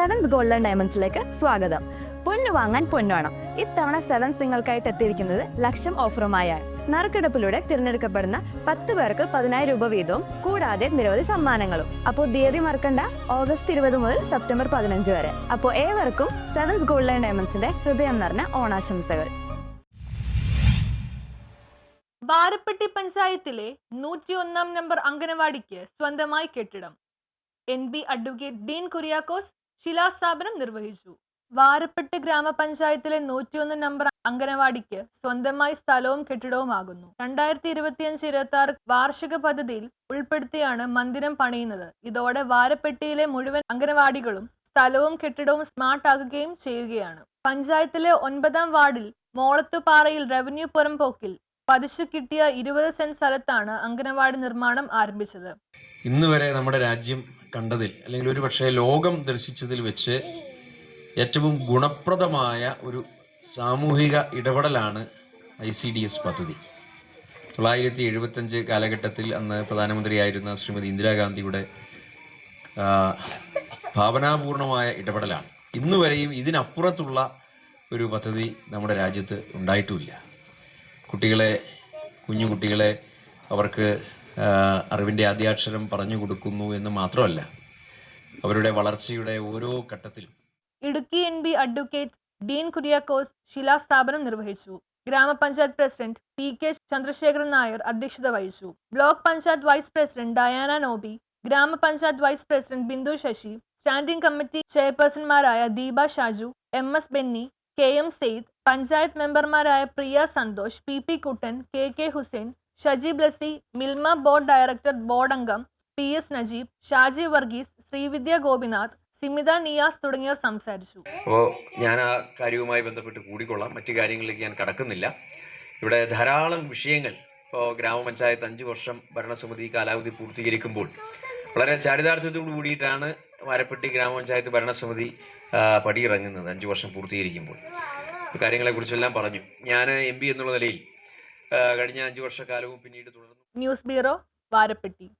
Seventh golden ഡയമണ്ട്സിലേക്ക് സ്വാഗതം. പൊന്നു വാങ്ങാൻ പൊന്നോണം ഇത്തവണ സെവൻസ് നിങ്ങൾക്കായിട്ട് എത്തിയിരിക്കുന്നത് ലക്ഷം ഓഫറുമായാണ് നറുക്കെടുപ്പിലൂടെ തിരഞ്ഞെടുക്കപ്പെടുന്ന പത്ത് പേർക്ക് പതിനായിരം രൂപ വീതവും കൂടാതെ നിരവധി സമ്മാനങ്ങളും. അപ്പോൾ തീയതി മറക്കണ്ട ഓഗസ്റ്റ് ഇരുപത് മുതൽ സെപ്റ്റംബർ പതിനഞ്ച് വരെ. അപ്പോൾ ഏവർക്കും സെവൻസ് ഗോൾഡൻ ഡയമണ്ട്സിന്റെ ഹൃദയം നിറഞ്ഞ ഓണാശംസകൾ. ബാരപ്പെട്ടി പഞ്ചായത്തിലെ നൂറ്റിയൊന്നാം നമ്പർ അംഗനവാടിക്ക് സ്വന്തമായി കെട്ടിടം. M P advocate Dean Kuriakose ശിലാസ്ഥാപനം നിർവഹിച്ചു. വാരപ്പെട്ട് ഗ്രാമപഞ്ചായത്തിലെ നൂറ്റിയൊന്ന് നമ്പർ അംഗനവാടിക്ക് സ്വന്തമായി സ്ഥലവും കെട്ടിടവുമാകുന്നു. രണ്ടായിരത്തി ഇരുപത്തിയഞ്ച് ഇരുപത്തി ആറ് വാർഷിക പദ്ധതിയിൽ ഉൾപ്പെടുത്തിയാണ് മന്ദിരം പണിയുന്നത്. ഇതോടെ വാരപ്പെട്ടിയിലെ മുഴുവൻ അംഗനവാടികളും സ്ഥലവും കെട്ടിടവും സ്മാർട്ട് ആകുകയും ചെയ്യുകയാണ്. പഞ്ചായത്തിലെ ഒൻപതാം വാർഡിൽ മോളത്തുപാറയിൽ റവന്യൂ പുറംപോക്കിൽ പതിച്ചു കിട്ടിയ ഇരുപത് സെന്റ് സ്ഥലത്താണ് അംഗനവാടി നിർമ്മാണം ആരംഭിച്ചത്. ഇന്ന് വരെ നമ്മുടെ രാജ്യം കണ്ടതിൽ അല്ലെങ്കിൽ ഒരു പക്ഷേ ലോകം ദർശിച്ചതിൽ വെച്ച് ഏറ്റവും ഗുണപ്രദമായ ഒരു സാമൂഹിക ഇടപെടലാണ് ഐ സി ഡി എസ് പദ്ധതി. തൊള്ളായിരത്തി എഴുപത്തഞ്ച് കാലഘട്ടത്തിൽ അന്ന് പ്രധാനമന്ത്രിയായിരുന്ന ശ്രീമതി ഇന്ദിരാഗാന്ധിയുടെ ഭാവനാപൂർണമായ ഇടപെടലാണ്. ഇന്നുവരെയും ഇതിനപ്പുറത്തുള്ള ഒരു പദ്ധതി നമ്മുടെ രാജ്യത്ത് ഉണ്ടായിട്ടുമില്ല. കുട്ടികളെ കുഞ്ഞു കുട്ടികളെ അവർക്ക് അറിവിന്റെ ആദ്യാക്ഷരം പറഞ്ഞു കൊടുക്കുന്നു എന്ന് മാത്രമല്ല അവരുടെ വളർച്ചയുടെ ഓരോ ഘട്ടത്തിലും. Idukki M P advocate Dean Kuriakose ശിലാസ്ഥാപനം നിർവഹിച്ചു. ഗ്രാമപഞ്ചായത്ത് president P K Chandrasekharan Nair അധ്യക്ഷത വഹിച്ചു. Block panchayat vice president Diana Nobi ഗ്രാമപഞ്ചായത്ത് vice president Bindu Sasi standing committee ചെയർപേഴ്സൺമാരായ Deepa Shaju M S Benny K M Saeed panchayat മെമ്പർമാരായ Priya Santhosh P P Kuttan K K Hussain Shaji Blessy Milma board director board അംഗം P S Najeeb Shaji Varghese Srividya Gopinath Simitha Niyas തുടങ്ങിയവർ സംസാരിച്ചു. അപ്പോൾ ഞാൻ ആ കാര്യവുമായി ബന്ധപ്പെട്ട് കൂടിക്കൊള്ളാം. മറ്റു കാര്യങ്ങളിലേക്ക് ഞാൻ കടക്കുന്നില്ല. ഇവിടെ ധാരാളം വിഷയങ്ങൾ ഇപ്പോൾ ഗ്രാമപഞ്ചായത്ത് അഞ്ച് വർഷം ഭരണസമിതി കാലാവധി പൂർത്തീകരിക്കുമ്പോൾ വളരെ ചാരിതാർത്ഥ്യത്തോടു കൂടിയിട്ടാണ് വാരപ്പെട്ടി ഗ്രാമപഞ്ചായത്ത് ഭരണസമിതി പടിയിറങ്ങുന്നത്. അഞ്ച് വർഷം പൂർത്തീകരിക്കുമ്പോൾ. കാര്യങ്ങളെക്കുറിച്ചെല്ലാം പറഞ്ഞു. ഞാൻ എം എന്നുള്ള നിലയിൽ കഴിഞ്ഞ അഞ്ച് വർഷക്കാലവും പിന്നീട് തുടർന്നു. News bureau Varappetty.